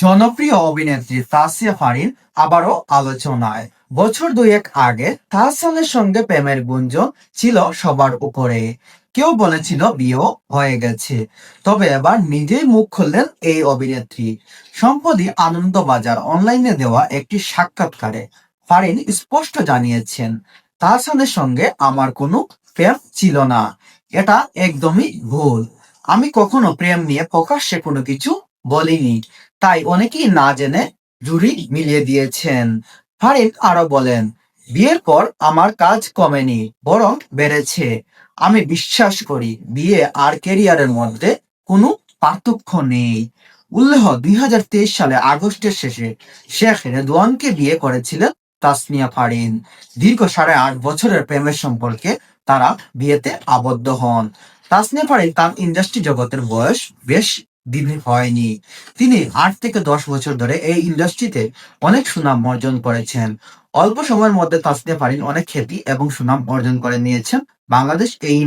জনপ্রিয় অভিনেত্রী তাসিয়া ফারিন আবারও আলোচনায়। বছর দুয়েক আগে তাহসানের সঙ্গে প্রেমের গুঞ্জন ছিল সবার উপরে। কেউ বলেছিল বিয়েও হয়ে গেছে। তবে এবার নিজেই মুখ খুললেন এই অভিনেত্রী। সম্প্রতি আনন্দবাজার অনলাইনে দেওয়া একটি সাক্ষাৎকারে ফারিন স্পষ্ট জানিয়েছেন, তাহসানের সঙ্গে আমার কোনো প্রেম ছিল না। এটা একদমই ভুল। আমি কখনো প্রেম নিয়ে প্রকাশ্যে কোনো কিছু বলিনি। তাই অনেকেই না জেনে জুড়ি মিলিয়ে দিয়েছেন। ফারিন আরও বলেন, বিয়ের পর আমার কাজ কমেনি, বরং বেড়েছে। আমি বিশ্বাস করি বিয়ে আর কেরিয়ারের মধ্যে কোনো পার্থক্য নেই। উল্লেখ দুই হাজার তেইশ সালে আগস্টের শেষে শেখ রেদওয়ানকে বিয়ে করেছিলেন তাসমিয়া ফারিন। দীর্ঘ সাড়ে আট বছরের প্রেমের সম্পর্কে তারা বিয়েতে আবদ্ধ হন। তাসমিয়া ফারিন তার ইন্ডাস্ট্রি জগতের বয়স বেশ দীর্ঘ হয়নি। তিনি আট থেকে দশ বছর ধরে এই ইন্ডাস্ট্রিতে অনেক সুনাম অর্জন করেছেন। অল্প সময়ের মধ্যে তাসনিয়া ফারিন অনেক খ্যাতি এবং সুনাম অর্জন করে নিয়েছেন বাংলাদেশ এই